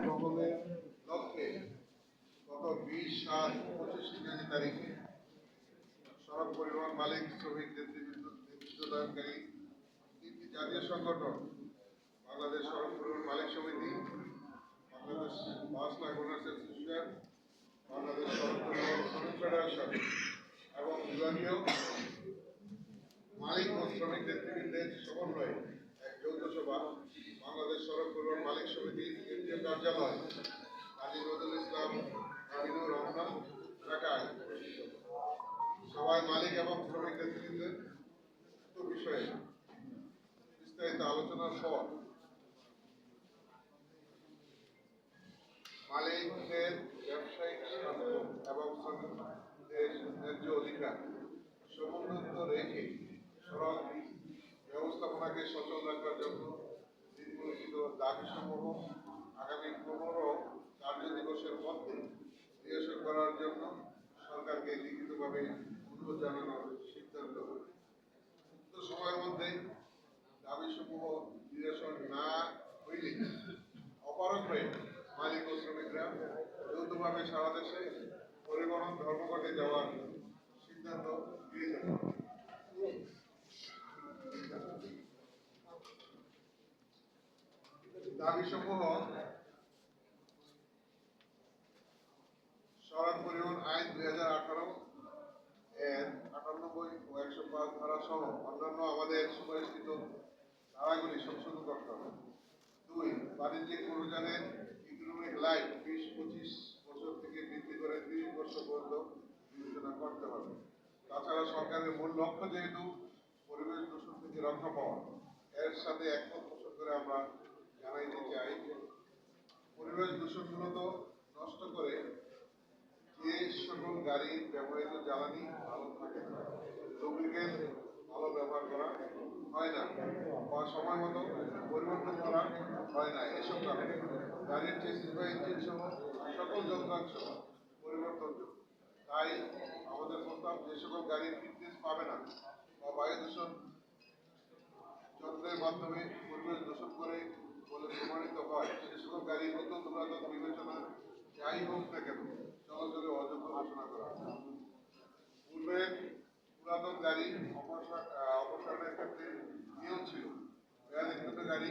ভবনের লক্ষ্যে সাত পঁচিশ ইংরেজি তারিখে সড়ক পরিবহন মালিক, শ্রমিক নেতৃত্বদানকারী, তিনটি জাতীয় সংগঠন, বাংলাদেশ সড়ক পরিবহন মালিক সমিতি, বাংলাদেশ বাস অ্যাসোসিয়েশন, বাংলাদেশ সড়ক পরিবহন শ্রমিক ফেডারেশন এবং বিভাগীয় মালিক ও শ্রমিক নেতৃবৃন্দের সমন্বয়ে এক যৌথ সভা বাংলাদেশ সড়ক পরিবহন মালিক সমিতির কেন্দ্রীয় কার্যালয়, কাজী নজরুল ইসলাম আমিনুর রহমান ঢাকায় সভায় মালিক এবং শ্রমিক উক্ত বিষয়ে বিস্তারিত আলোচনার পর মালিকদের ব্যবসায়িক স্বার্থ এবং শ্রমিকদের ন্যায্য অধিকার সমুন্নত রেখে সড়ক ব্যবস্থাপনাকে সচল রাখবার জন্য নির্মূলিত দাবিসমূহ আগামী পনেরো কার্য দিবসের মধ্যে নিরসন করার জন্য সরকারকে লিখিতভাবে অনুরোধ জানানোর সিদ্ধান্ত উক্ত সময়ের মধ্যে দাবিসমূহ নিরসন না হইলে অপারগ হয়ে মালিক ও শ্রমিকরা যৌথভাবে সারা দেশে পরিবহন ধর্মঘটে যাওয়ার সিদ্ধান্ত নিয়েছেন। দাবিসমূহ সড়ক পরিবহন আইন দুই হাজার আঠারো এর আটানব্বই ও একশো পাঁচ ধারা সহ অন্যান্য আমাদের সুপারিশকৃত ধারাগুলি সংশোধন করতে হবে দুই বাণিজ্যিক মনোযানের ইকোনমিক লাইফ বিশ পঁচিশ বছর থেকে বৃদ্ধি করে তিরিশ বছর পর্যন্ত বিবেচনা করতে হবে। তাছাড়া সরকারের মূল লক্ষ্য যেহেতু পরিবেশ দূষণ থেকে রক্ষা পাওয়া, এর সাথে একমত পোষণ করে আমরা জানাইতে চাই, পরিবেশ দূষণ মূলত নষ্ট করে যে সকল গাড়ির ব্যবহৃত জ্বালানি ভালো থাকে না ভালো ব্যবহার করা হয় না। বা সময় মতো পরিবর্তন করা হয় না এসব কারণে গাড়ির চেসিস বা ইঞ্জিন সহ সকল যন্ত্রাংশ পরিবর্তনযোগ্য তাই আমাদের প্রস্তাব যে সকল গাড়ির ফিটনেস পাবে না, বা বায়ু দূষণ যন্ত্রের মাধ্যমে পরিবেশ দূষণ করে বলে প্রমাণিত হয়, সে সকল গাড়ি নতুন পুরাতন বিবেচনা যাই হোক না কেন চলাচলে অযোগ্য ঘোষণা করা। পূর্বের পুরাতন গাড়ি অপসা- অপসারণের ক্ষেত্রে নিয়ম ছিল গাড়ি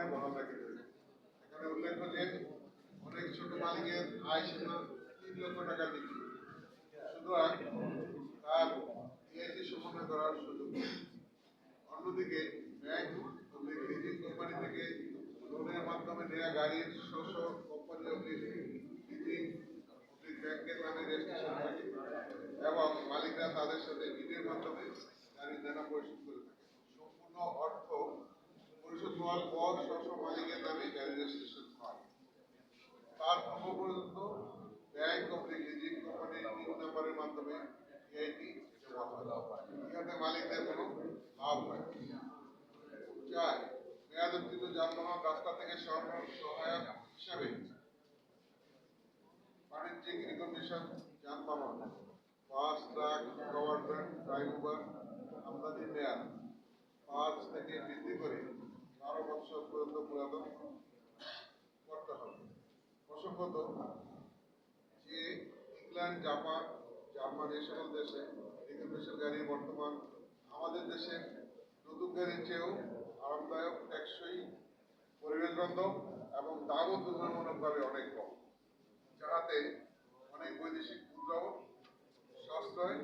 ন্যায় বহাল রাখে এখানে উল্লেখ্য যে, অনেক ছোট মালিকের আয় সীমা তিন লক্ষ টাকার নিচে সুতরাং তার ইআইটি সমন্বয় করার সুযোগ অন্যদিকে ব্যাংক লিজিং কোম্পানি থেকে লোনের মাধ্যমে নেওয়া গাড়ির শস্য কোম্পানি অফিস লিজিং ব্যাংকের নামে রেজিস্ট্রেশন থাকে এবং মালিকরা তাদের সাথে বিলের মাধ্যমে গাড়ির দেনা পরিশোধ করে থাকে। সম্পূর্ণ অর্থ হওয়ার পর শস্য মালিকের নামে রেজিস্ট্রেশন হয় তার পূর্ব পর্যন্ত ব্যাংক অফিস লিজিং কোম্পানির নিউ নাম্বারের মাধ্যমে হয়। ইহাতে মালিকদের কোনো লাভ হয় চার মেয়াদোত্তীর্ণ যানবাহন রাস্তা থেকে সরানোর সহায়ক হিসাবে বাণিজ্যিক রিকন্ডিশন যানবাহন, বাস, ট্রাক গভর্নমেন্ট ড্রাইভার আমদানি মেয়াদ পাঁচ থেকে বৃদ্ধি করে বারো বছর পর্যন্ত পুরাতন করতে হবে। প্রসঙ্গত যে ইংল্যান্ড, জাপান, জার্মানি এই সকল দেশে রিকন্ডিশন গাড়ি বর্তমান আমাদের দেশের নতুন গাড়ির চেয়েও আরামদায়ক, টেকসই পরিবেশ বান্ধব এবং দামও তুলনামূলকভাবে অনেক কম, যাহাতে অনেক বৈদেশিক মুদ্রাও সাশ্রয়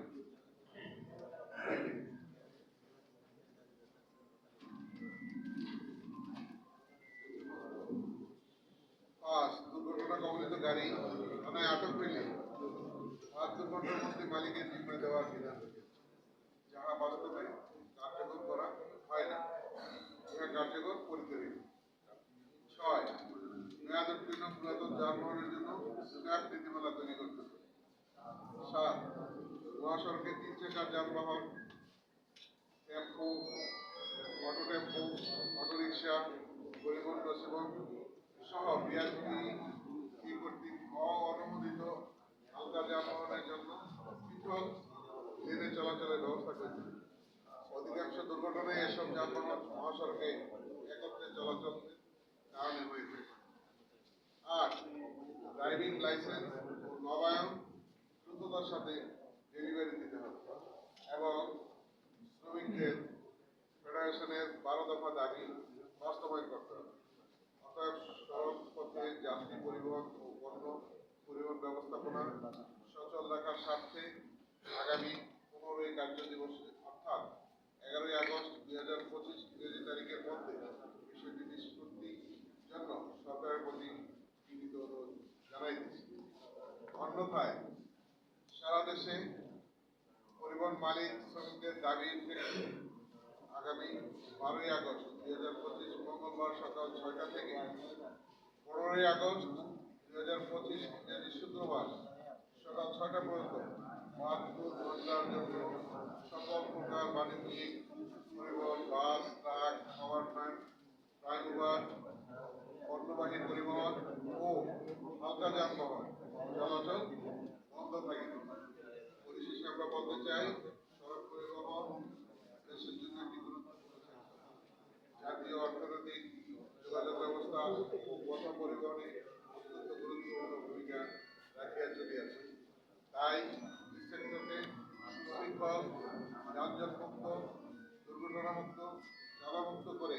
গাড়ি থানায় আটক হইলে পাঁচ দুর্ঘটনার মধ্যে মালিকের জিম্মা দেওয়ার বিধান যাহা বাস্তবে কার্যকর করা হয় না ইহা কার্যকর পরিচালিত যানবাহনের জন্য স্ক্র্যাপ নীতিমালা তৈরি করতে হবে। সাত, মহাসড়কে তিন চাকার যানবাহন tempo auto tempo auto rickshaw পরিবহন বাস এবং সহ বিআরটি লেনে চলাচলের ব্যবস্থা হবে। অধিকাংশ দুর্ঘটনায় এসব যানবাহন মহাসড়কে একত্রে চলাচল কারণে হয়ে থাকে আট ড্রাইভিং লাইসেন্স নবায়ন দ্রুততার সাথে ডেলিভারি দিতে হবে এবং শ্রমিকদের ফেডারেশনের বারো দফা দাবি বাস্তবায়ন করতে হবে অতএব সড়ক যাত্রী পরিবহন ও পণ্য পরিবহন ব্যবস্থাপনা সচল রাখার স্বার্থে আগামী পনেরোই কার্য দিবস, অর্থাৎ এগারোই আগস্ট দুই হাজার পঁচিশ ইংরেজি তারিখের মধ্যে বিষয়টি নিষ্পত্তির জন্য সরকারের প্রতি বিনীত অনুরোধ জানাইতেছি অন্যথায় সারা দেশে পরিবহন মালিক শ্রমিকদের দাবির প্রেক্ষিতে আগামী বারোই আগস্ট দুই হাজার পঁচিশ মঙ্গলবার সকাল ছয়টা থেকে পনেরোই আগস্ট দুই হাজার পঁচিশ ইংরেজি শুক্রবার সকাল ছয়টা পর্যন্ত Mark দুর্ঘটনামুক্ত চালামুক্ত করে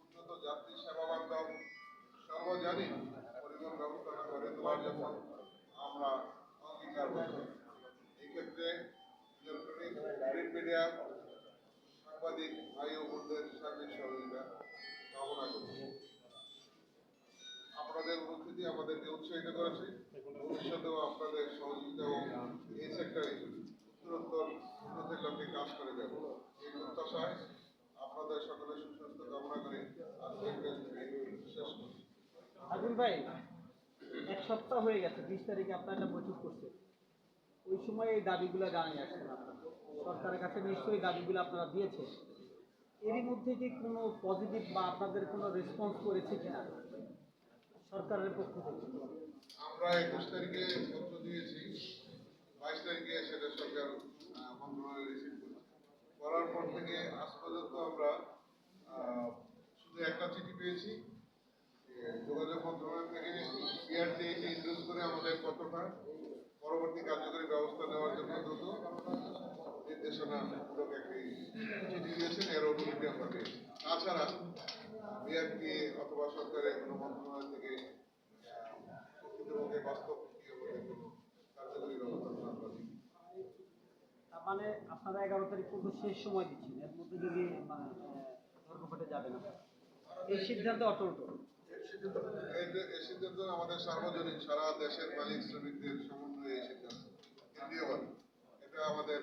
উন্নত যাত্রী সেবা বান্ধব সর্বজনীন পরিবহন ব্যবস্থা গড়ে তোলার জন্য আমরা অঙ্গীকারবদ্ধ এই ক্ষেত্রে ইলেকট্রনিক, প্রিন্ট মিডিয়া, সাংবাদিক, ভাই ও বোনদের সার্বিক সহযোগিতা কামনা করছি। আপনাদের উপস্থিতি আমাদেরকে উৎসাহিত করেছে। ভবিষ্যতেও আপনাদের সহযোগিতা ও এই সেক্টরে উত্তরোত্তর উন্নতির লক্ষ্যে কাজ করে যাব এই প্রত্যাশায় আপনাদের সকলের সুস্বাস্থ্য কামনা করে করছি। আগুন ভাই এক সপ্তাহ হয়ে গেছে বিশ তারিখে আপনারা একটা বৈঠক করছেন ওই সময় এই দাবিগুলো জানিয়ে আসছেন আপনারা। সরকারের কাছে নিশ্চয়ই দাবিগুলো আপনারা দিয়েছেন। এরই মধ্যে কি কোনো পজিটিভ বা আপনাদের কোনো রেসপন্স করেছে কিনা? সরকারের পক্ষ থেকে। আমরা একুশ তারিখে পত্র দিয়েছি বাইশ তারিখে সেটা সরকার মন্ত্রণালয়ে রিসিভ করেছে করার পর থেকে আজ পর্যন্ত আমরা শুধু একটা চিঠি পেয়েছি যোগাযোগ মন্ত্রণালয় থেকে বিআরটি ইন্ট্রোস করে আমাদের কতটা পরবর্তী কার্যকরী ব্যবস্থা নেওয়ার জন্য দ্রুত নির্দেশনা মূলক একটি চিঠি দিয়েছেন, এর অনুমতি আমরা পেয়েছি। তাছাড়া বিআরটি অথবা সরকারের কোনো মন্ত্রণালয় থেকে বাস্তব কি হবে কোনো কার্যকরী ব্যবস্থা আমরা দিই তার মানে আপনারা এগারো তারিখ পর্যন্ত শেষ সময় দিচ্ছেন। এর মধ্যে যদি ধর্মঘটে যাবে না এই সিদ্ধান্ত অটল এই- সিদ্ধান্ত আমাদের সার্বজনীন, সারা দেশের মালিক শ্রমিকদের সমন্বয়ে এই সিদ্ধান্ত। এটা আমাদের